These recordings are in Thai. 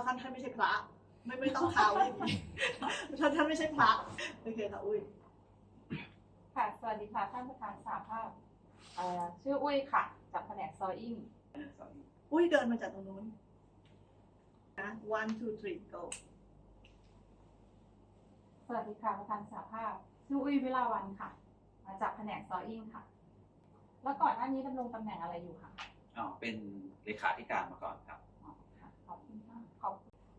ว่าท่านท่านไม่ใช่พระ ไม่ไม่ต้องเท้าอย่างนี้ท่านท่านไม่ใช่พระโอเคค่ะอุ้ยค่ะสวัสดีค่ะท่านประธานสาภาพเอ่อชื่ออุ้ยค่ะ จากแผนกซอยอิงอุ้ยเดินมาจากตรงนู้นนะ one two three go สวัสดีค่ะประธานสาภาพ ชื่ออุ้ยวิลาวันค่ะ มาจากแผนกซอยอิงค่ะ แล้วก่อนหน้านี้ดำรงตำแหน่งอะไรอยู่คะอ๋อเป็นเลขาธิการมาก่อนครับ อ๋อค่ะ ขอบคุณมากข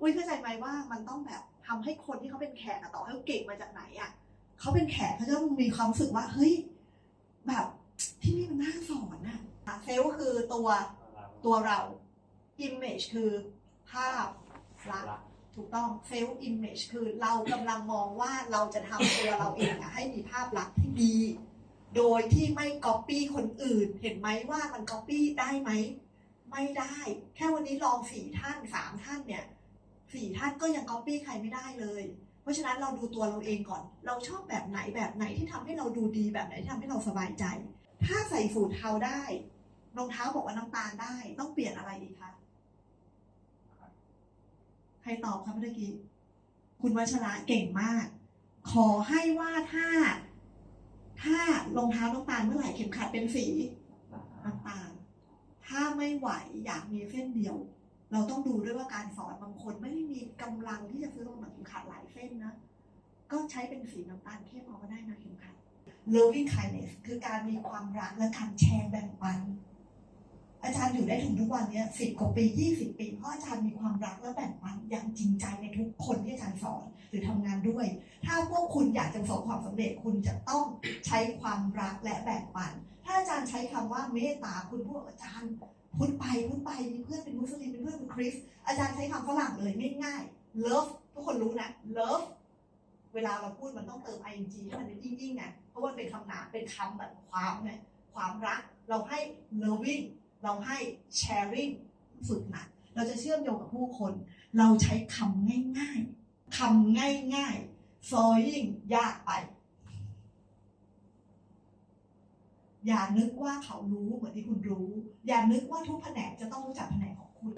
อุ้ยเข้าใจไหมว่ามันต้องแบบทำให้คนที่เขาเป็นแขกอะต่อให้เก่งมาจากไหนอะเขาเป็นแขกเขาจะต้องมีความรู้สึกว่าเฮ้ยแบบที่นี่มันน่าสอนอะเซลล์คือตัวตัวเรา image คือภาพลักษณ์ถูกต้อง self image คือเรากำลังมองว่าเราจะทำตัวเราเองอะให้มีภาพลักษณ์ที่ดี โดยที่ไม่ copy คนอื่น เห็นไหมว่ามัน copy ได้ไหม ไม่ได้ แค่วันนี้ลองสี่ท่านสามท่านเนี่ย สี่ท่านก็ยัง copy ใครไม่ได้เลย เพราะฉะนั้นเราดูตัวเราเองก่อน เราชอบแบบไหนแบบไหนที่ทำให้เราดูดีแบบไหนที่ทำให้เราสบายใจ ถ้าใส่สูทเทาได้รองเท้าบอกว่าน้ำตาลได้ ต้องเปลี่ยนอะไรอีกคะใครตอบครับเมื่อกี้คุณวัชระเก่งมาก ขอให้ว่าถ้า ถ้ารองเท้าน้ำตาลเมื่อไหร่เข็มขัดเป็นสีน้ำตาล ถ้าไม่ไหวอยากมีเส้นเดียว เราต้องดูด้วยว่าการสอนบางคนไม่ได้มีกำลังที่จะซื้อรองเท้าเข็มขัดหลายเส้นนะ ก็ใช้เป็นสีน้ำตาลเข้มเอาก็ได้นะเข็มขัด loving kindness คือการมีความรักและการแชร์แบ่งปัน อาจารย์อยู่ได้ถึงทุกวันนี้สิบกว่าปียี่สิบปี เพราะอาจารย์มีความรักและแบ่งปันอย่างจริงใจในทุกคนที่อาจารย์สอนหรือทำงานด้วย ถ้าพวกคุณอยากจะประสบความสำเร็จคุณจะต้องใช้ความรักและแบ่งปัน ถ้าอาจารย์ใช้คำว่าเมตตาคุณพูดอาจารย์ พูดไปพูดไปมีเพื่อนเป็นมุสลิมเป็นเพื่อนเป็นคริสอาจารย์ใช้คำฝรั่งเลยง่ายๆ love ทุกคนรู้นะ love เวลาเราพูดมันต้องเติม ing ให้มันเป็นยิ่งๆไงเพราะว่าเป็นคำนามเป็นคำแบบความไงความรักเราให้ loving เราให้ sharing ฝึกหนักเราจะเชื่อมโยงกับผู้คน เราใช้คำง่ายๆคำง่ายๆ sewing ยากไป อย่านึกว่าเขารู้เหมือนที่คุณรู้ อย่านึกว่าทุกแผนกจะต้องรู้จักแผนกของคุณ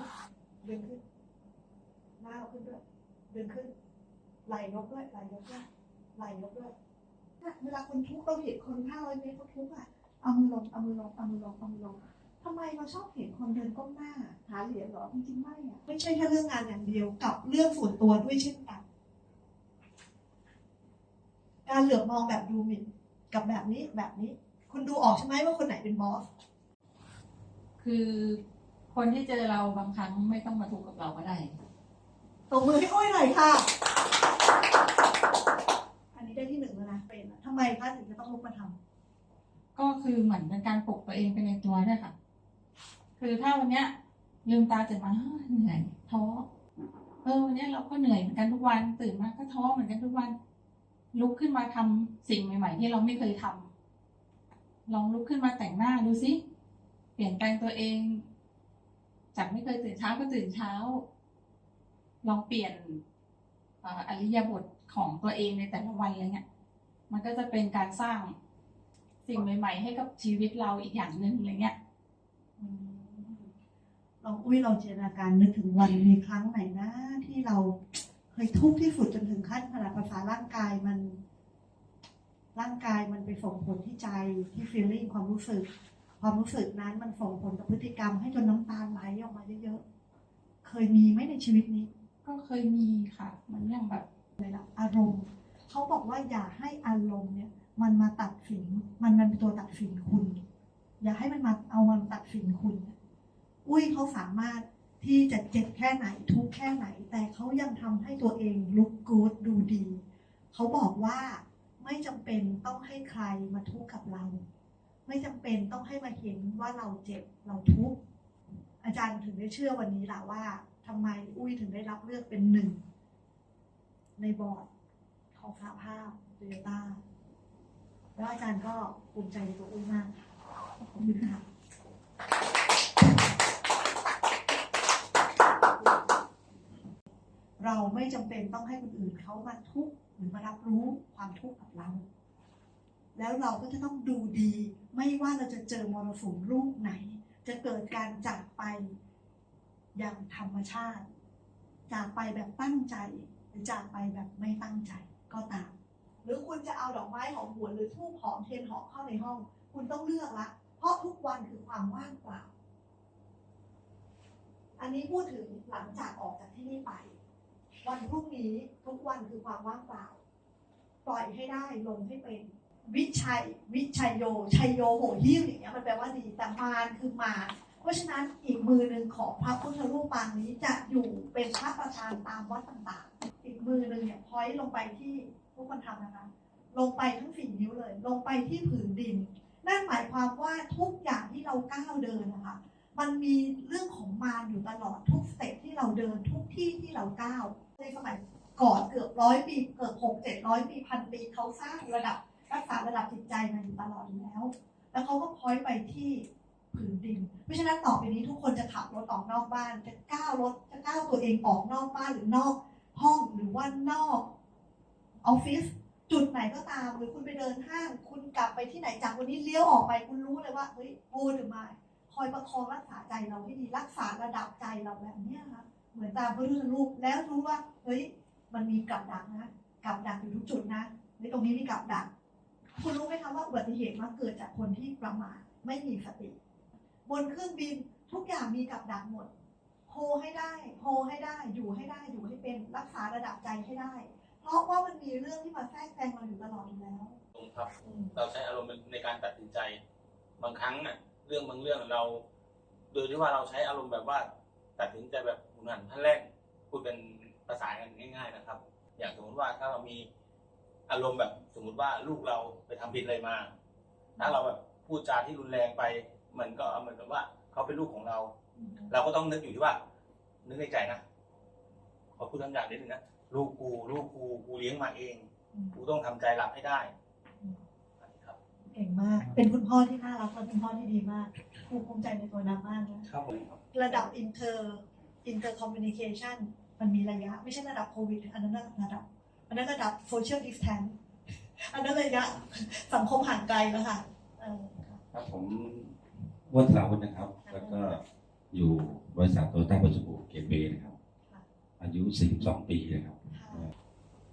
เดินขึ้น หน้าเราขึ้นด้วยเดินขึ้น ไหลยกด้วยไหลยกด้วยไหลยกด้วยเนี่ยเวลาคนทุกข์เราเห็นคนห้าร้อยเมตรเขาทุกข์อะเอามือลงเอามือลงเอามือลงเอามือลงทำไมเราชอบเห็นคนเดินก้มหน้า หาเหรียญหรอจริงๆไม่อะไม่ใช่แค่เรื่องงานอย่างเดียวกับเรื่องส่วนตัวด้วยเช่นกัน การเหลือบมองแบบดูหมิ่นกับแบบนี้แบบนี้ คุณดูออกใช่ไหมว่าคนไหนเป็นบอส คือคนที่เจอเราบางครั้งไม่ต้องมาถูกกับเราก็ได้ตบมือให้อ้อยหน่อยค่ะ อันนี้ได้ที่หนึ่งแล้วนะเป็นอะทำไมคะถึงจะต้องลุกมาทำก็คือเหมือนเป็นการปลุกตัวเองไปในตัวด้วยค่ะ คือถ้าวันเนี้ยลืมตาตื่นมาเฮ้ยเหนื่อยท้อเออวันเนี้ยเราก็เหนื่อยเหมือนกันทุกวันตื่นมาก็ท้อเหมือนกันทุกวัน ลุกขึ้นมาทำสิ่งใหม่ ๆ ที่เราไม่เคยทำ ลองลุกขึ้นมาแต่งหน้าดูสิ เปลี่ยนแปลงตัวเอง จากไม่เคยตื่นเช้าก็ตื่นเช้า ลองเปลี่ยนออริยบทของตัวเองในแต่ละวันอะไรเงี้ย มันก็จะเป็นการสร้างสิ่งใหม่ ๆ ให้กับชีวิตเราอีกอย่างหนึ่งอะไรเงี้ยอืมเราอุ้ยเราจินตนาการนึกถึงวันมีครั้งไหนนะที่เราเคยทุกข์ที่สุดจนถึงขั้นขนาดภาษาร่างกายมัน ร่างกายมันไปส่งผลที่ใจที่ฟีลลิ่งความรู้สึก ความรู้สึกนั้นมันส่งผลกับพฤติกรรมให้จนน้ำตาไหลออกมาเยอะๆ เคยมีไหมในชีวิตนี้ ก็เคยมีค่ะ มันอย่างแบบเลยละอารมณ์ เขาบอกว่าอย่าให้อารมณ์เนี่ย มันมาตัดสิน มันมันเป็นตัวตัดสินคุณ อย่าให้มันมาเอามันตัดสินคุณ อุ้ยเขาสามารถที่จะเจ็บแค่ไหนทุกข์แค่ไหน แต่เขายังทำให้ตัวเองลุกกูดดูดี เขาบอกว่า ไม่จำเป็นต้องให้ใครมาทุกข์กับเรา ไม่จำเป็นต้องให้มาเห็นว่าเราเจ็บเราทุกข์อาจารย์ถึงได้เชื่อวันนี้แหละว่าทำไมอุ้ยถึงได้รับเลือกเป็นหนึ่งในบอร์ดของสหภาพโตโยต้าแล้วอาจารย์ก็ภูมิใจในตัวอุ้ยมากขอบคุณค่ะเราไม่จำเป็นต้องให้คนอื่นเขามาทุกข์ หรือมารับรู้ความทุกข์กับเรา แล้วเราก็จะต้องดูดี ไม่ว่าเราจะเจอมรสุมลูกไหน จะเกิดการจากไปอย่างธรรมชาติ จากไปแบบตั้งใจ หรือจากไปแบบไม่ตั้งใจก็ตาม หรือคุณจะเอาดอกไม้หอมหวนหรือทูบหอมเทียนหอมเข้าในห้อง คุณต้องเลือกละ เพราะทุกวันคือความว่างเปล่า อันนี้พูดถึงหลังจากออกจากที่นี่ไป วันพรุ่งนี้ทุกวันคือความว่างเปล่า ปล่อยให้ได้ลงให้เป็น วิชัย วิชัยโย ชัยโยโหหิ้วอย่างเงี้ยมันแปลว่าดีแต่มารคือมารเพราะฉะนั้นอีกมือหนึ่งของพระพุทธรูปปางนี้จะอยู่เป็นพระประธานตามวัดต่างๆ อีกมือหนึ่งเนี่ยพอยลงไปที่ทุกคนทำนะคะ ลงไปทั้งสี่นิ้วเลย ลงไปที่ผืนดิน นั่นหมายความว่าทุกอย่างที่เราก้าวเดินนะคะมันมีเรื่องของมารอยู่ตลอดทุกสเต็ปที่เราเดินทุกที่ที่เราก้าว ในสมัยก่อนเกือบร้อยปีเกือบหกเจ็ดร้อยปีพันปีเขาสร้างระดับรักษาระดับจิตใจมาอยู่ตลอดแล้ว แล้วเขาก็พอยไปที่ผืนดิน เพราะฉะนั้นต่อไปนี้ทุกคนจะขับรถออกนอกบ้าน จะก้าวรถจะก้าวตัวเองออกนอกบ้านหรือนอกห้องหรือว่านอกออฟฟิศจุดไหนก็ตามหรือคุณไปเดินห้าง คุณกลับไปที่ไหนจากวันนี้เลี้ยวออกไปคุณรู้เลยว่าเฮ้ยโวหรือไม่คอยประคองรักษาใจเราให้ดีรักษาระดับใจเราแบบนี้ค่ะ เหมือนตามพระพุทธรูปแล้วรู้ว่าเฮ้ยมันมีกับดักนะกับดักอยู่ทุกจุดนะในตรงนี้มีกับดัก คุณรู้ไหมคะว่าอุบัติเหตุมักเกิดจากคนที่ประมาทไม่มีสติ บนเครื่องบินทุกอย่างมีกับดักหมดโฮให้ได้โฮให้ได้อยู่ให้ได้อยู่ให้เป็นรักษาระดับใจให้ได้ เพราะว่ามันมีเรื่องที่มาแทรกแซงเราอยู่ตลอดอยู่แล้วตรงครับอืมเราใช้อารมณ์ในการตัดสินใจ บางครั้งน่ะ เรื่องบางเรื่องเรา โดยที่ว่าเราใช้อารมณ์แบบว่า ตัดสินใจแบบ หุนหันท่านแรกพูดเป็นภาษากันง่าย ๆนะครับ อย่างสมมติว่าถ้าเรามีอารมณ์แบบสมมติว่าลูกเราไปทำผิดอะไรมา ถ้าเราแบบพูดจาที่รุนแรงไป มันก็เหมือนกับว่าเขาเป็นลูกของเรา เราก็ต้องนึกอยู่ที่ว่า นึกในใจนะขอพูดคำหยาบนิดนึงนะลูกกูลูกกูกูเลี้ยงมาเองอืมกูต้องทำใจรับให้ได้อืมครับเก่งมาก เป็นคุณพ่อที่น่ารักและเป็นพ่อที่ดีมากครูภูมิใจในตัวน้ำมากนะครับผมระดับ inter inter communication มันมีระยะ ไม่ใช่ระดับโควิด อันนั้นระดับอันนั้นระดับ social distance อันนั้นระยะสังคมห่างไกลแล้วค่ะเออค่ะครับผมวัฒนาวุฒินะครับ แล้วก็อยู่บริษัทโตโยต้าปัจจุบันเกตเบนะครับ อายุ 42 ปีนะครับค่ะ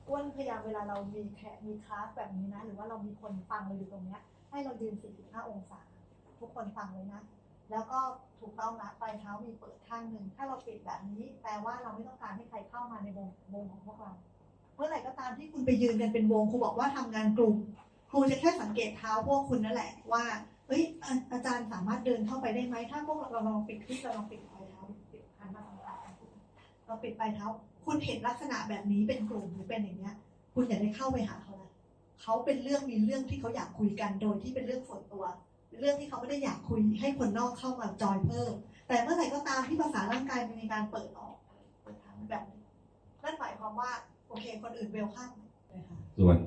อ้วนพยายามเวลาเรามีแขกมีคลาสแบบนี้นะ หรือว่าเรามีคนฟังเราอยู่ตรงเนี้ยให้เรายืน45 องศา ทุกคนฟังเลยนะ แล้วก็ถูกต้องนะปลายเท้ามีเปิดข้างหนึ่ง ถ้าเราปิดแบบนี้ แปลว่าเราไม่ต้องการให้ใครเข้ามาในวงวงของพวกเรา เมื่อไหร่ก็ตามที่คุณไปยืนกันเป็นวงครูบอกว่าทำงานกลุ่ม ครูจะแค่สังเกตเท้าพวกคุณนั่นแหละว่าเฮ้ยอาจารย์สามารถเดินเข้าไปได้ไหม ถ้าพวกเราลองปิดที่เราลองปิดปลายเท้าปิดหันมาทางซ้ายเราปิดปลายเท้า คุณเห็นลักษณะแบบนี้เป็นกลุ่มหรือเป็นอย่างเงี้ย คุณอย่าได้เข้าไปหาเขานะเขาเป็นเรื่องมีเรื่องที่เขาอยากคุยกันโดยที่เป็นเรื่องส่วนตัว เรื่องที่เขาไม่ได้อยากคุยให้คนนอกเข้ามาจอยเพิ่ม แต่เมื่อไหร่ก็ตามที่ภาษาร่างกายมีการเปิดออกเปิดทางแบบนี้นั่นหมายความว่าโอเค คนอื่นเวลข้ามเลยค่ะส่วน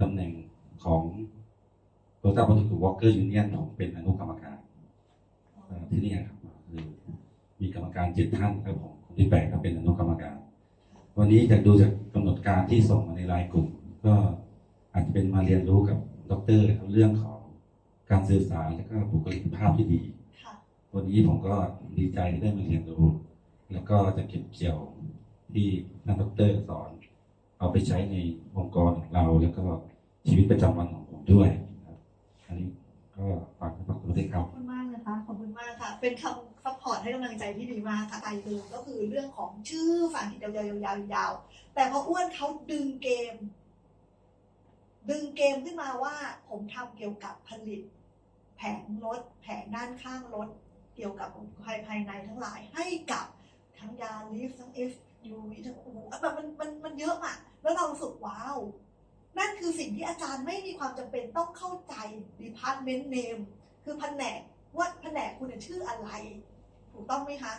ตำแหน่งของโตโยต้าปัจจุบันวอลเกอร์ยูเนียนผมเป็นอนุกรรมการที่นี่ครับคือมีกรรมการเจ็ดท่านครับผมคนที่แปดก็เป็นอนุกรรมการ วันนี้จากดูจากกำหนดการที่ส่งมาในไลน์กลุ่ม ก็อาจจะเป็นมาเรียนรู้กับดรครับเรื่องของ การสื่อสารและก็บุคลิกภาพที่ดีค่ะวันนี้ผมก็ดีใจที่ได้มาเรียนรู้ แล้วก็จะเก็บเกี่ยวที่ท่านดรสอน เอาไปใช้ในองค์กรของเรา แล้วก็ชีวิตประจำวันของผมด้วยนะครับอันนี้ก็ฝากขอบคุณด้วยคขรัอบบคุณมากนะคะขอบคุณมากค่ะ เป็นคำซัพพอร์ตให้กำลังใจที่ดีมากค่ะไปเลยก็คือเรื่องของชื่อภาษาอังกฤษยาวๆๆยาวๆแต่พออ้วนเขาดึงเกม ดึงเกมขึ้นมาว่าผมทำเกี่ยวกับผลิต แผงรถ แผงด้านข้างรถ เกี่ยวกับภายภายในทั้งหลายให้กับทั้งยาลิฟทั้ง SUV ทั้งโอ้โหแบบมันมันมันเยอะอะแล้วเราสึกว้าว นั่นคือสิ่งที่อาจารย์ไม่มีความจำเป็นต้องเข้าใจ department name คือแผนกว่าแผนกคุณชื่ออะไร ถูกต้องไหมคะ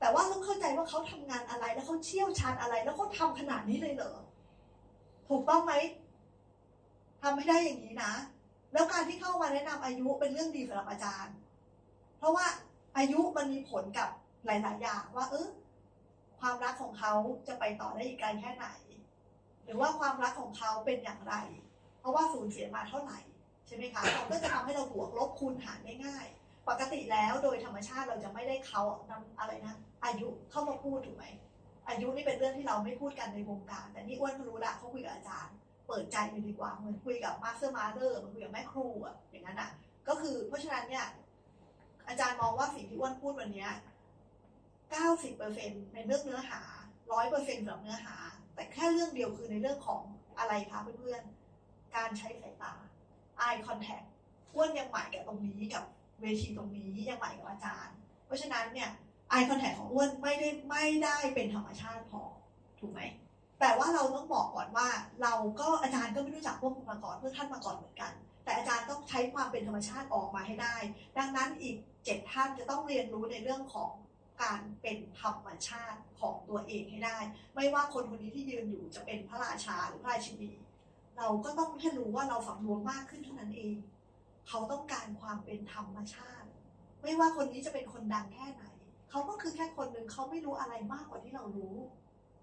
แต่ว่าต้องเข้าใจว่าเขาทำงานอะไรแล้วเขาเชี่ยวชาญอะไร แล้วเขาทำขนาดนี้เลยเหรอถูกต้องไหม ทำไม่ได้อย่างนี้นะ แล้วการที่เข้ามาแนะนำอายุเป็นเรื่องดีสำหรับอาจารย์ เพราะว่าอายุมันมีผลกับหลาย ๆ อย่างว่า เออความรักของเขาจะไปต่อได้อีกไกลแค่ไหน หรือว่าความรักของเขาเป็นอย่างไร เพราะว่าสูญเสียมาเท่าไหร่ใช่ไหมคะมันก็จะทำให้เราบวกลบคูณหารได้ง่าย ปกติแล้วโดยธรรมชาติเราจะไม่ได้เขานำอะไรนะ อายุเข้ามาพูดถูกไหมอายุนี่เป็นเรื่องที่เราไม่พูดกันในวงการ แต่นี่อ้วนรู้ละเขาคุยกับอาจารย์ เปิดใจเลยดีกว่าเหมือนคุยกับมาสเตอร์มาเดอร์เหมือนคุยกับแม่ครูอะอย่างนั้นอะก็คือเพราะฉะนั้นเนี่ยอาจารย์มองว่าสิ่งที่อ้วนพูดวันเนี้เก้าสิบเปอร์เซ็นในเรื่องเนื้อหาร้อยเปอร์เซ็นต์สำหรับเนื้อหา แต่แค่เรื่องเดียวคือในเรื่องของอะไรคะเพื่อนๆ การใช้สายตา eye contact อ้วนยังหมายกับตรงนี้กับเวทีตรงนี้ยังหมายกับอาจารย์ เพราะฉะนั้นเนี่ย eye contact ของอ้วนไม่ได้ไม่ได้เป็นธรรมชาติพอ ถูกไหม แต่ว่าเราต้องบอกก่อนว่า เราก็อาจารย์ก็ไม่รู้จักพวกคุณมาก่อนเพื่อท่านมาก่อนเหมือนกัน แต่อาจารย์ต้องใช้ความเป็นธรรมชาติออกมาให้ได้ ดังนั้นอีกเจ็ดท่านจะต้องเรียนรู้ในเรื่องของการเป็นธรรมชาติของตัวเองให้ได้ ไม่ว่าคนคนนี้ที่ยืนอยู่จะเป็นพระราชาหรือพระราชินีเราก็ต้องแค่รู้ว่าเราฝังรวมมากขึ้นเท่านั้นเอง เขาต้องการความเป็นธรรมชาติ ไม่ว่าคนนี้จะเป็นคนดังแค่ไหน เขาก็คือแค่คนหนึ่งเขาไม่รู้อะไรมากกว่าที่เรารู้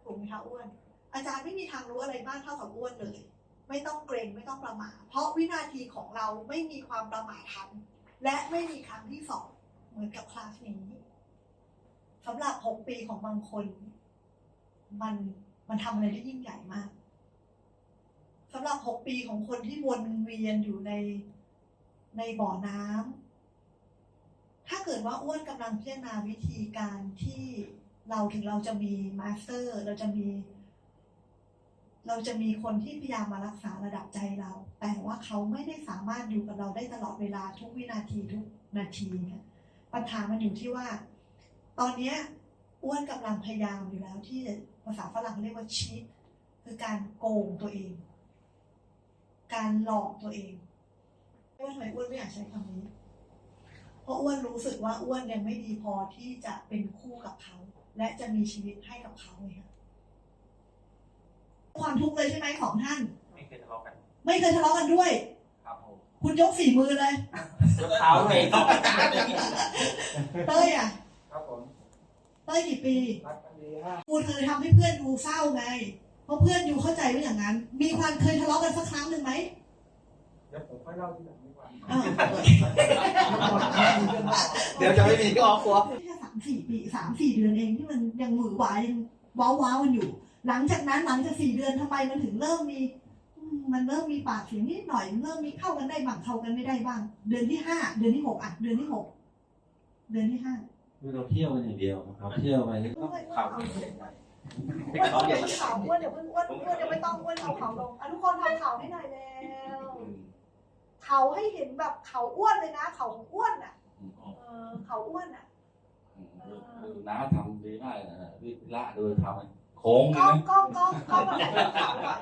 ถูกไหมคะอ้วน อาจารย์ไม่มีทางรู้อะไรมากเท่ากับอ้วนเลย ไม่ต้องเกรงไม่ต้องประมาทเพราะวินาทีของเราไม่มีความประมาททัน และไม่มีครั้งที่สองเหมือนกับคลาสนี้สำหรับหกปีของบางคน มันมันทำอะไรได้ยิ่งใหญ่มากสำหรับหกปีของคนที่วนเวียนอยู่ในในบ่อน้ำถ้าเกิดว่าอ้วนกำลังพิจารณาวิธีการที่เราถึงเราจะมีมาสเตอร์ เราจะมี เราจะมีคนที่พยายามมารักษาระดับใจเรา แต่ว่าเขาไม่ได้สามารถอยู่กับเราได้ตลอดเวลาทุกวินาทีทุกนาทีเนี่ยปัญหามันอยู่ที่ว่า ตอนเนี้ยอ้วนกำลังพยายามอยู่แล้วที่ภาษาฝรั่งเรียกว่าชีตคือการโกงตัวเอง การหลอกตัวเองว่าทำไมอ้วนไม่อยากใช้คำนี้ เพราะอ้วนรู้สึกว่าอ้วนยังไม่ดีพอที่จะเป็นคู่กับเขา และจะมีชีวิตให้กับเขาเลย ค่ะความทุกข์เลยใช่ไหมของท่าน ไม่เคยทะเลาะกัน ไม่เคยทะเลาะกันด้วย ครับผมคุณยกสี่มือเลยเท้าเลยต้องเต้ยอะ ครับผมเต้ยกี่ปีรักกันดีฮะคุณเคยทำให้เพื่อนดูเศร้าไง เพราะเพื่อนอยู่เข้าใจว่าอย่างนั้น มีความเคยทะเลาะกันสักครั้งหนึ่งไหมเดี๋ยวผมค่อยเล่าที่หลังดีกว่าอ่าเดี๋ยวจะไม่มีก็ออกครัวแค่สามสี่ปีสามสี่เดือนเองที่มันยังหวือหวายังว้าวว้าวๆกันอยู่ หลังจากนั้นหลังจากสี่เดือนทำไมมันถึงเริ่มมีอืมมันเริ่มมีปากเสียงนิดหน่อยมันเริ่มมีเข้ากันได้บ้างเข้ากันไม่ได้บ้าง เดือนที่ห้าเดือนที่หกอะเดือนที่หกเดือนที่ห้าคือเราเที่ยวกันอย่างเดียวครับเที่ยวไปก็ต้องข่าวอ้วนเขาเดี๋ยวข่าวอ้วนเดี๋ยวเพิ่งอ้วนอ้วนเดี๋ยวไม่ต้องอ้วนเอาเขาลงอะทุกคนทำเขาให้หน่อยแล้วเขาให้เห็นแบบเขาอ้วนเลยนะเขาของอ้วนอะเออเขาอ้วนอะคือน้าทำดีมากนะวิละโดยทำ โค้งกเลล้องกล้องกล้องกล้องมาไหนเขาอะ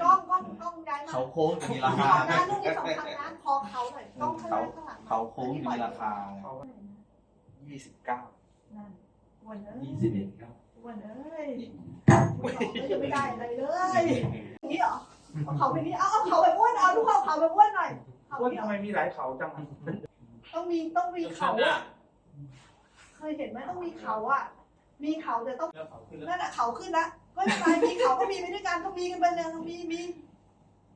กล้องกล้องกล้องย้ายมาเขาโค้งมีราคาอหน้าเรื่องนี้สำคัญนะคอเขาหน่อยกล้องข้างหน้าข้างหลังเขาโค้งมีราคา 29 นั่นอ้วนเอ้ยยี่สิบเอ็ดครับอ้วนเอ้ยอ้วนยังไม่ได้อะไรเลยอย่างนี้เหรอเอาเขาไปนี้เอาเอาเขาไปอ้วนเอาทุกคนเอาเขาไปอ้วนหน่อยเขาว่าเดียทำไมมีหลายเขาจัง ต้องมีต้องมีเขาอะเคยเห็นไหมต้องมีเขาอะ มีเขาแต่ต้องแล้วเขาขึ้นแล้วนั่นแหะเขาขึ้นละก็ไม่เป็นไรมีเขาก็มีไปด้วยกันก็มีกันไปเลยมีมี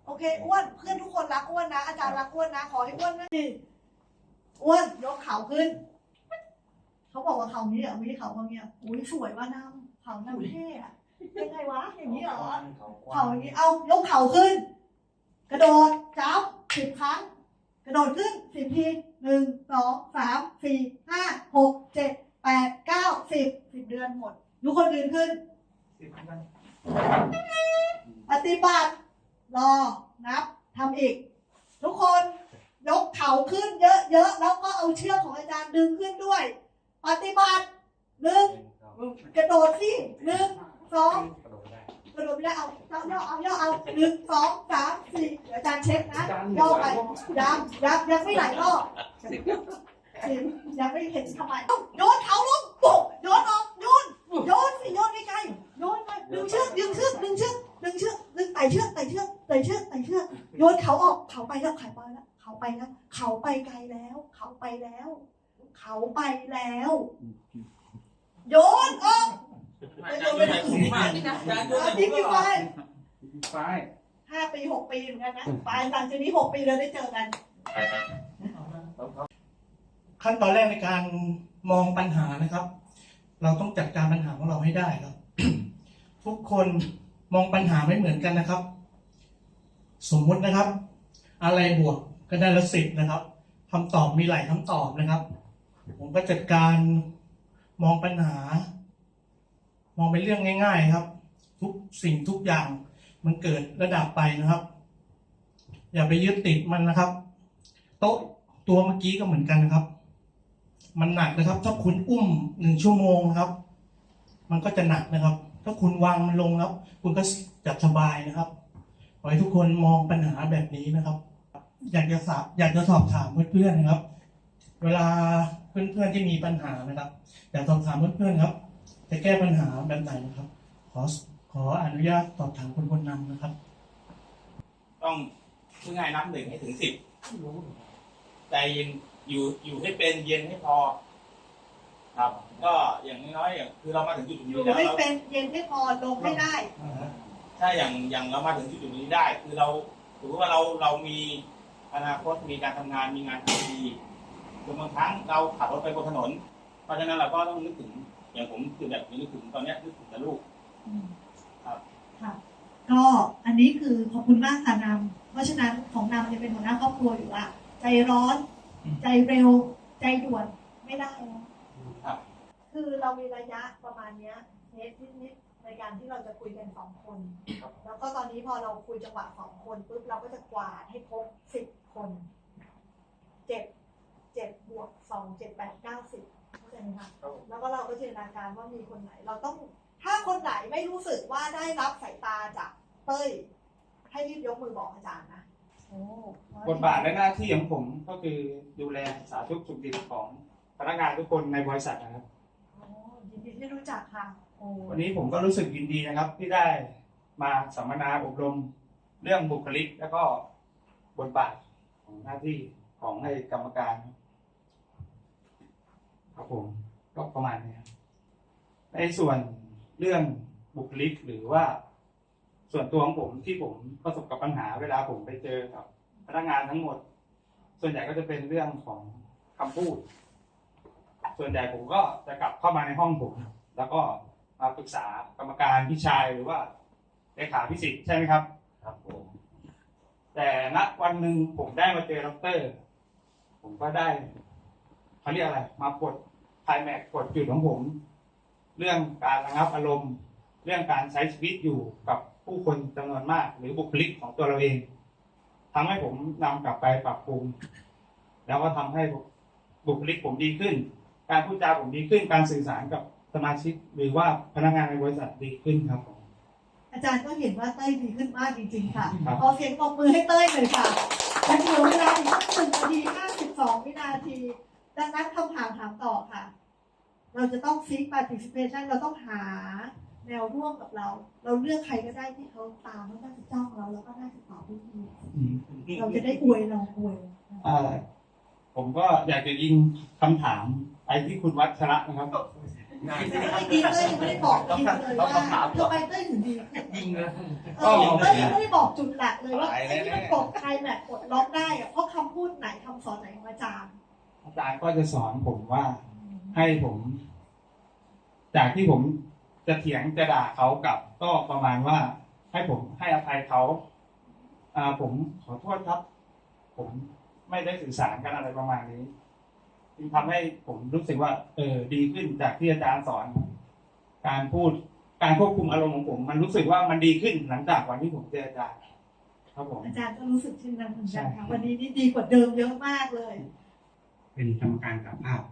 โอเคอ้วนเพื่อนทุกคนรักอ้วนนะอาจารย์รักอ้วนนะขอให้อ้วนนะอ้วนยกเขาขึ้น เขาบอกว่าเขานี้อะวิเขาเขาเนี้ยอุ้ยสวยว่าน้ำเขาน้ำเท่อะยังไงวะอย่างนี้เหรอเขาอย่างนี้เอายกเข่าขึ้น กระโดดจับสิบครั้ง กระโดดขึ้นสิบทีหนึ่งสองสามสี่ห้าหกเจ็ด แปดเก้าสิบสิบเดือนหมดทุกคนยืนขึ้นปฏิบัติ รอ นับทำอีก ทุกคนยกเข่าขึ้นเยอะๆ แล้วก็เอาเชือกของอาจารย์ดึงขึ้นด้วย ปฏิบัติหนึ่งกระโดดสิหนึ่งสองกระโดดไม่ได้เอาเอาย่อเอาย่อเอาหนึ่งสองสามสี่เดี๋ยวอาจารย์เช็คนะย่อไปยังยังยังไม่หลายรอบ สิบ ยังไม่เห็นทำไมเอ้าโยนเขาลงปุ๊บโยนออกโยนโยนสิโยนไกลๆโยนไปดึงเชือกดึงเชือกดึงเชือกดึงเชือกดึงไต่เชือกไต่เชือกไต่เชือกไต่เชือกโยนเขาออกเขาไปแล้วเขาไปแล้วเขาไปแล้วเขาไปไกลแล้ว เขาไปแล้ว เขาไปแล้ว โยนออกอาจารย์ด้วยไหนผมมากอาจารย์ด้วยไหนอาผทิตมย์ที่ไปไฟห้าปีหกปีเหมือนกันนะไปหลังจากนี้หกปีเราได้เจอกัน ขั้นตอนแรกในการมองปัญหานะครับ เราต้องจัดการปัญหาของเราให้ได้ครับ ทุกคนมองปัญหาไม่เหมือนกันนะครับ สมมุตินะครับ อะไรบวกก็ได้ละสิบนะครับคำตอบมีหลายคำตอบนะครับ ผมก็จัดการมองปัญหา มองเป็นเรื่องง่าย ๆครับ ทุกสิ่งทุกอย่างมันเกิดระดับไปนะครับ อย่าไปยึดติดมันนะครับ โต๊ะตัวเมื่อกี้ก็เหมือนกันนะครับ มันหนักนะครับ ถ้าคุณอุ้มหนึ่งชั่วโมงนะครับ มันก็จะหนักนะครับ ถ้าคุณวางมันลงแล้ว คุณก็จะสบายนะครับขอให้ทุกคนมองปัญหาแบบนี้นะครับ อยากจะสอบอยากจะสอบถามเพื่อนๆนะครับ เวลาเพื่อนๆที่มีปัญหานะครับ อยากสอบถามเพื่อนๆครับ จะแก้ปัญหาแบบไหนนะครับ ขอขออนุญาตสอบถามคนคนนั้นนะครับ ต้องพูดง่ายนับหนึ่งให้ถึงสิบใจเย็น อยู่อยู่ให้เป็นเย็นให้พอ ครับ ก็อย่างน้อยๆอย่างคือเรามาถึงจุดอนี้ยู่แล้วให้เราเป็นเย็นให้พอลงให้ได้ ถ้าอย่างอย่างเรามาถึงจุดนี้ได้ คือเราถือว่าเราเรามีอนาคตมีการทำงานมีงานที่ดีจนบางครั้งเราขับรถไปบนถนน เพราะฉะนั้นเราก็ต้องนึกถึง อย่างผมคือแบบนึกถึงตอนเนี้ยนึกถึงแต่ลูกครับ ค่ะ ก็อันนี้คือขอบคุณมากค่ะนำเพราะฉะนั้นของนำจะเป็นหัวหน้าครอบครัวอยู่ละใจร้อน ใจเร็วใจด่วนไม่ได้แล้วครับคือเรามีระยะประมาณเนี้ยเมตรนิดๆในการที่เราจะคุยกันสองคน แล้วก็ตอนนี้พอเราคุยจังหวะสองคนปุ๊บเราก็จะกวาดให้ครบสิบคนเจ็ดเจ็ดบวกสองเจ็ดแปดเก้าสิบเข้าใจไหมคะแล้วก็เราก็จินตนาการว่ามีคนไหน เราต้องถ้าคนไหนไม่รู้สึกว่าได้รับสายตาจากเต้ยให้รีบยกมือบอกอาจารย์นะโอ้ บทบาทและหน้าที่ของผมก็คือดูแลสาธุสุขดิบของพนักงานทุกคนในบริษัทนะครับโอ้ยินดีที่รู้จักค่ะโอ้วันนี้ผมก็รู้สึกยินดีนะครับ ที่ได้มาสัมมนาอบรมเรื่องบุคลิก แล้วก็บทบาทของหน้าที่ของให้กรรมการ ครับผมก็ประมาณนี้ครับในส่วนเรื่องบุคลิกหรือว่า ส่วนตัวของผมที่ผมประสบกับปัญหาเวลาผมไปเจอกับพนักงานทั้งหมด ส่วนใหญ่ก็จะเป็นเรื่องของคำพูด ส่วนใหญ่ผมก็จะกลับเข้ามาในห้องผม แล้วก็มาปรึกษากรรมการพี่ชายหรือว่าเลขาพิสิทธิ์ใช่ไหมครับ ครับผมแต่ณวันหนึ่งผมได้มาเจอดอกเตอรผมก็ได้เขาเรียกอะไร มากดไคลแม็กกดจุดของผม เรื่องการระงับอารมณ์ เรื่องการใช้ชีวิตอยู่กับ ผู้คนจำนวนมาก หรือบุคลิกของตัวเราเองทำให้ผมนำกลับไปปรับปรุง แล้วก็ทำให้บุคลิกผมดีขึ้น การพูดจาผมดีขึ้น การสื่อสารกับสมาชิก หรือว่าพนักงานในบริษัทดีขึ้นครับผมอาจารย์ก็เห็นว่าเต้ยดีขึ้นมากจริงๆค่ะครับขอเสียงปรบมือให้เต้ยหน่อยค่ะและเหลือเวลาอีกสักหนึ่งนาทีห้าสิบสองวินาที ดังนั้นคำถามถามต่อค่ะ เราจะต้องฟิก participation เราต้องหา แนวร่วมกับเรา เราเลือกใครก็ได้ที่เขาตามแล้วน่าจะจ้องเราแล้วก็น่าจะตอบได้ดีเราจะได้อวยเราอวยเอ่อผมก็อยากจะยิงคำถามไปที่คุณวัชระนะครับง่ายแต่เมื่อกี้เต้ยยังไม่ได้บอกทีเลยว่าทำไมเต้ยถึงดีขึ้นยิงเลยเออเต้ยยังไม่ได้บอกจุดหลักเลยว่าไอ้ที่มันกดใครแบบกดล็อกได้อะเพราะคำพูดไหนคำสอนไหนของอาจารย์ อาจารย์ก็จะสอนผมว่าให้ผม จากที่ผม จะเถียงจะด่าเขากลับก็ประมาณว่า ให้ผมให้อภัยเขาอ่าผมขอโทษครับ ผมไม่ได้สื่อสารกันอะไรประมาณนี้จึงทำให้ผมรู้สึกว่า เออดีขึ้นจากที่อาจารย์สอน การพูดการควบคุมอารมณ์ของผม มันรู้สึกว่ามันดีขึ้นหลังจากวันที่ผมเจออาจารย์ครับผมอาจารย์ก็รู้สึกเช่นนั้นเหมือนกันค่ะวันนี้นี่ดีกว่าเดิมเยอะมากเลย เป็นกรรมการกับภาพ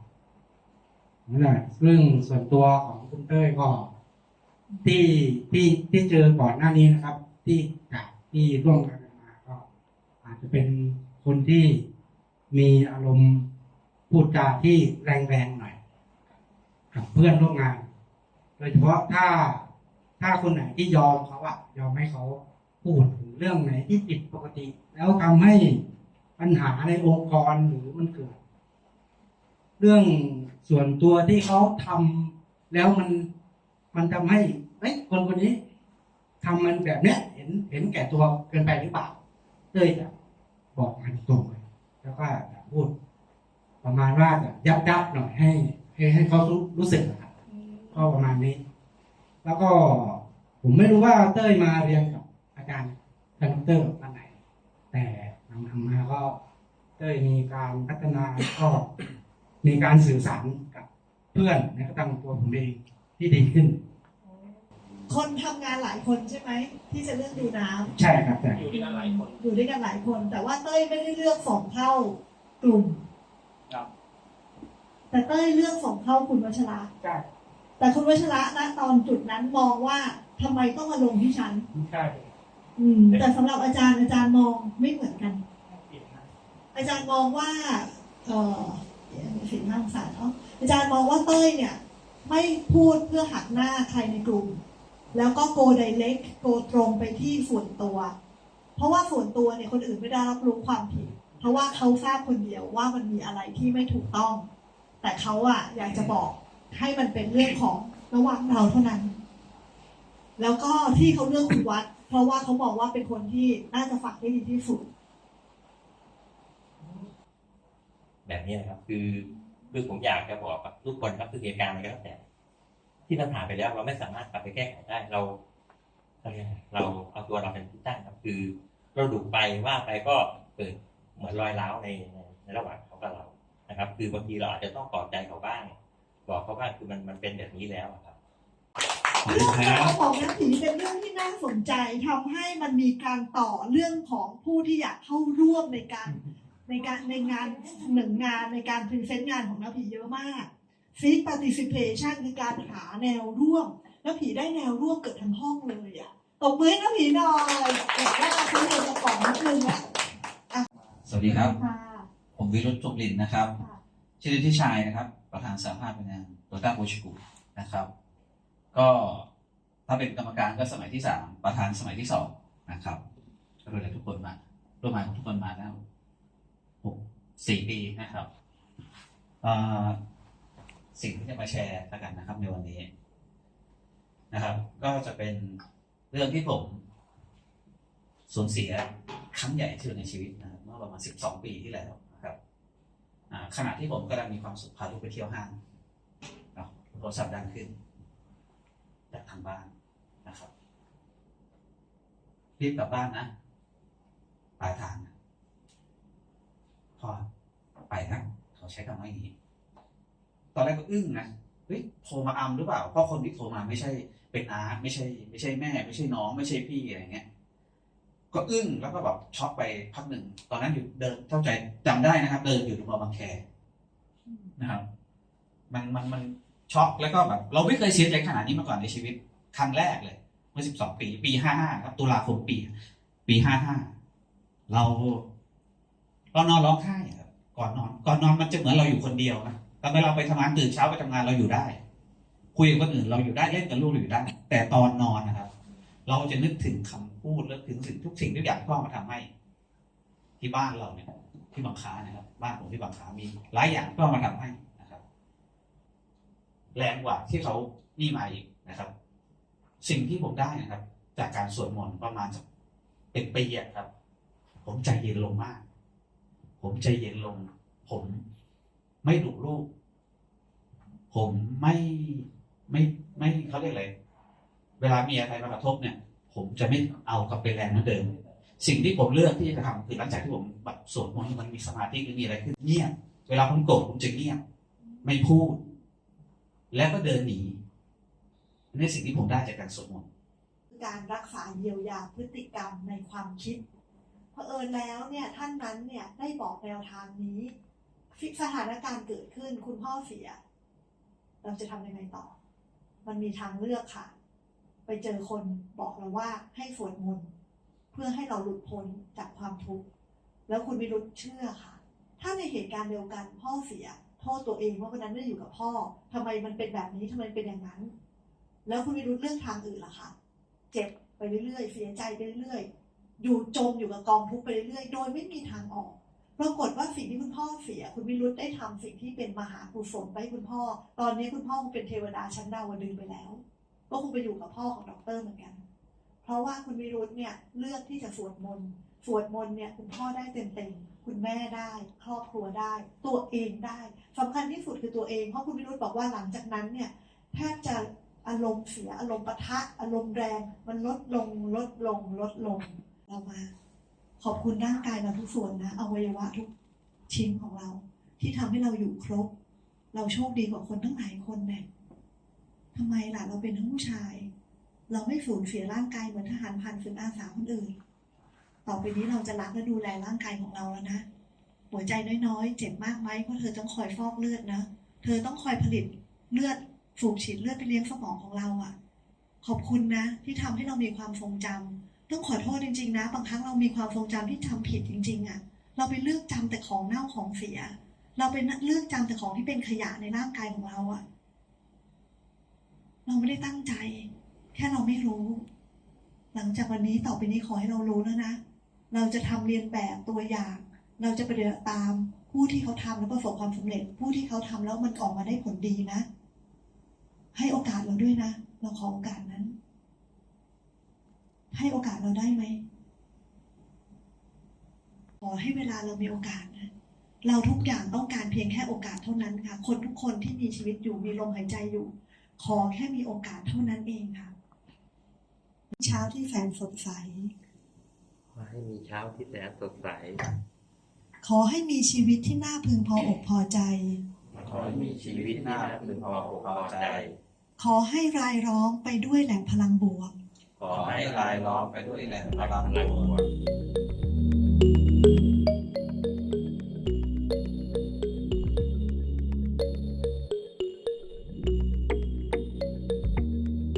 นั่นแหละเรื่องส่วนตัวของคุณเต้ยก็ ที่ที่ที่เจอก่อนหน้านี้นะครับ ที่จากที่ร่วมกันมาก็ อาจจะเป็นคนที่มีอารมณ์พูดจาที่แรงๆหน่อย กับเพื่อนร่วมงาน โดยเฉพาะถ้าถ้าคนไหนที่ยอมเขาอะยอมให้เขาพูดถึงเรื่องไหนที่ผิดปกติ แล้วทำให้ปัญหาในองค์กรหรือมันเกิด เรื่องส่วนตัวที่เขาทำแล้วมัน มันทำให้เฮ้ยคนคนนี้ทำมันแบบเนี้ย เห็นเห็นแก่ตัวเกินไปหรือเปล่าเต้ยจะบอกมันตรงเลยแล้วก็พูด ประมาณว่าจะยับยับหน่อยให้ ให้ให้เขารู้รู้สึกอะครับก็ประมาณนี้ แล้วก็ผมไม่รู้ว่าเต้ยมาเรียนกับอาจารย์ทางเตอร์วันไหน แต่หลังๆมาก็เต้ยมีการพัฒนาก็มีการสื่อสารกับเพื่อนและก็ตั้งตัวผมเองที่ดีขึ้น คนทำงานหลายคนใช่ไหมที่จะเลือกดูน้ำใช่ครับแต่อยู่ด้วยกันหลายคนอยู่ด้วยกันหลายคน แต่ว่าเต้ยไม่ได้เลือกสองเท่ากลุ่ม ครับ แต่เต้ยเลือกสองเท่าคุณวัชระใช่แต่คุณวัชระณตอนจุดนั้นมองว่าทำไมต้องมาลงที่ฉัน ใช่อืม แต่สำหรับอาจารย์อาจารย์มองไม่เหมือนกันอาจารย์มองว่าเออสิ่งน่าสงสารเนาะอาจารย์มองว่าเต้ยเนี่ย ไม่พูดเพื่อหักหน้าใครในกลุ่ม แล้วก็ go direct go ตรงไปที่ส่วนตัว เพราะว่าส่วนตัวเนี่ยคนอื่นไม่ได้รับรู้ความผิด เพราะว่าเขาทราบคนเดียวว่ามันมีอะไรที่ไม่ถูกต้อง แต่เขาอะอยากจะบอกให้มันเป็นเรื่องของระหว่างเราเท่านั้น แล้วก็ที่เขาเลือกคุณวัด เพราะว่าเขาบอกว่าเป็นคนที่น่าจะฝักได้ดีที่สุด แบบนี้นะครับ คือคือผมอยากจะบอกกับทุกคนครับคือเหตุการณ์อะไรก็แล้วแต่ ที่เราผ่านไปแล้ว เราไม่สามารถกลับไปแก้ไขได้ เราเราเอาตัวเราเป็นที่ตั้งครับคือ เราดุไปว่าไปก็เกิดเหมือนรอยร้าวในในระหว่างเขากับเรานะครับ คือบางทีเราอาจจะต้องปลอบใจเขาบ้าง บอกเขาว่าคือมันมันเป็นแบบนี้แล้วครับเรื่องราวของนักผีเป็นเรื่องที่น่าสนใจทำให้มันมีการต่อเรื่องของผู้ที่อยากเข้าร่วมในการในการในงานหนึ่งงานในการพรีเซนต์งานของนักผีเยอะมาก seek participation คือการหาแนวร่วมนักผีได้แนวร่วมเกิดทั้งห้องเลยอะตบมือให้นักผีหน่อยแต่ว่าเขาเรียนมาก่อนนิดนึงอะสวัสดีครับค่ะผมวิรุธจงลินนะครับค่ะชื่อเล่นที่ชายนะครับ ประธานสาภาพเป็นงานโตต้าโบชิกุนะครับ ก็ถ้าเป็นกรรมการก็สมัยที่สามประธานสมัยที่สองนะครับก็ดูแลทุกคนมาร่วมงานของทุกคนมาแล้วหกสี่ปีนะครับเอ่อ สิ่งที่จะมาแชร์แล้วกันนะครับในวันนี้นะครับ ก็จะเป็นเรื่องที่ผมสูญเสียครั้งใหญ่ที่สุดในชีวิตนะเมื่อประมาณ 12 ปีที่แล้วนะครับขณะที่ผมกำลังมีความสุขพาลูกไปเที่ยวห้างโทรศัพท์ดังขึ้นจากทางบ้านนะครับรีบกลับบ้านนะปลายทางนะพอไปครับเขาใช้คำว่าอย่างนี้ อนแรกก็อึ้งนะเฮ้ยโทรมาอัมหรือเปล่าเพราะคนที่โทรมาไม่ใช่เป็นอาไม่ใช่ ไม่ใช่แม่ ไม่ใช่น้องไม่ใช่พี่อะไรเงี้ยก็อึ้งแล้วก็แบบช็อกไปพักหนึ่ง ตอนนั้นอยู่เดินเข้าใจจำได้นะครับ เดินอยู่ตรงบางแคนะครับ มันมันมันช็อกแล้วก็แบบเราไม่เคยเสียใจขนาดนี้มาก่อนในชีวิต ครั้งแรกเลย เมื่อสิบสองปี ปีห้าห้าครับ ตุลาคมปี ปีห้าห้าเรา เรานอนร้องไห้ครับก่อนนอน ก่อนนอนมันจะเหมือนเราอยู่คนเดียวนะ ตอนเวลาไปทำงานตื่นเช้าไปทำงานเราอยู่ได้ คุยกับคนอื่นเราอยู่ได้เล่นกับลูกอยู่ได้ แต่ตอนนอนนะครับ เราจะนึกถึงคำพูดและถึงสิ่งทุกสิ่งทุกอย่างที่พ่อมาทำให้ ที่บ้านเราเนี่ยที่บางค้านะครับ บ้านผมที่บางคามีหลายอย่างที่พ่อมาทำให้นะครับ แรงกว่าที่เขานี่มาอีกนะครับ สิ่งที่ผมได้นะครับ จากการสวดมนต์ประมาณเป็นปีอะครับ ผมใจเย็นลงมาก ผมใจเย็นลง ผมไม่ดุลูก ผมไม่ไม่ไม่เขาเรียกอะไร เวลามีอะไรมากระทบเนี่ย ผมจะไม่เอากลับไปแรงเหมือนเดิม สิ่งที่ผมเลือกที่จะทำคือหลังจากที่ผมแบบสวดมนต์มันมีสมาธิหรือมีอะไรขึ้นเงียบเวลาผมโกรธผมจะเงียบไม่พูด แล้วก็เดินหนีนี่สิ่งที่ผมได้จากการสวดมนต์การรักษาเยียวยาพฤติกรรมในความคิดเผอิญแล้วเนี่ยท่านนั้นเนี่ยได้บอกแนวทางนี้สถานการณ์เกิดขึ้นคุณพ่อเสีย เราจะทำยังไงต่อ มันมีทางเลือกค่ะ ไปเจอคนบอกเราว่าให้สวดมนต์เพื่อให้เราหลุดพ้นจากความทุกข์แล้วคุณวิรุธเชื่อค่ะ ถ้าในเหตุการณ์เดียวกันพ่อเสียโทษตัวเองว่าวันนั้นไม่อยู่กับพ่อทำไมมันเป็นแบบนี้ทำไมเป็นอย่างนั้น แล้วคุณวิรุธเลือกทางอื่นล่ะคะเจ็บไปเรื่อยๆเสียใจไปเรื่อยๆอยู่จมอยู่กับกองทุกข์ไปเรื่อยๆโดยไม่มีทางออก ปรากฏว่าสิ่งที่คุณพ่อเสีย คุณวิรุธได้ทำสิ่งที่เป็นมหากุศลไปให้คุณพ่อ ตอนนี้คุณพ่อคงเป็นเทวดาชั้นดาวดึงไปแล้ว ก็คงไปอยู่กับพ่อของดอกเตอรเหมือนกัน เพราะว่าคุณวิรุธเนี่ยเลือกที่จะสวดมนต์สวดมนต์เนี่ยคุณพ่อได้เต็มๆคุณแม่ได้ครอบครัวได้ ตัวเองได้สำคัญที่สุดคือตัวเองเพราะคุณวิรุธบอกว่าหลังจากนั้นเนี่ยแทบจะอารมณ์เสียอารมณ์ปะทะอารมณ์แรง มันลดลงลดลงลดลงเรามา ขอบคุณร่างกายเราทุกส่วนนะอวัยวะทุกชิ้นของเรา ที่ทำให้เราอยู่ครบ เราโชคดีกว่าคนทั้งหลายคนเนี่ยทำไมล่ะเราเป็นทั้งผู้ชาย เราไม่สูญเสียร่างกายเหมือนทหารพันฝึกอาสาคนอื่น ต่อไปนี้เราจะรักและดูแลร่างกายของเราแล้วนะหัวใจน้อยๆ เจ็บมากไหมเพราะเธอต้องคอยฟอกเลือดนะ เธอต้องคอยผลิตเลือดสูบฉีดเลือดไปเลี้ยงสมองของเราอะ่ะ ขอบคุณนะ ที่ทำให้เรามีความทรงจำ ต้องขอโทษจริง ๆ นะ บางครั้งเรามีความทรงจำที่จำผิดจริง ๆอะ่ะ เราไปเลือกจำแต่ของเน่าของเสีย เราไปเลือกจำแต่ของที่เป็นขยะในร่างกายของเราอะ่ะ เราไม่ได้ตั้งใจ แค่เราไม่รู้ หลังจากวันนี้ต่อไปนี้ขอให้เรารู้แล้วนะ เราจะทำเรียนแบบตัวอย่าง เราจะปฏิบัติตามผู้ที่เขาทำแล้วประสบความสำเร็จ ผู้ที่เขาทำแล้วมันออกมาได้ผลดีนะ ให้โอกาสเราด้วยนะ เราขอโอกาสนั้น ให้โอกาสเราได้ไหม ขอให้เวลาเรามีโอกาสนะ เราทุกอย่างต้องการเพียงแค่โอกาสเท่านั้นค่ะ คนทุกคนที่มีชีวิตอยู่มีลมหายใจอยู่ ขอแค่มีโอกาสเท่านั้นเองค่ะ เช้าที่แสนสดใส ขอให้มีเช้าที่แสนสดใส ขอให้มีชีวิตที่น่าพึงพออกพอใจ ขอให้มีชีวิตที่น่าพึงพออกพอใจ ขอให้รายร้องไปด้วยแหล่งพลังบวก ขอให้รายล้อมไปด้วยแหล่งพลังบวก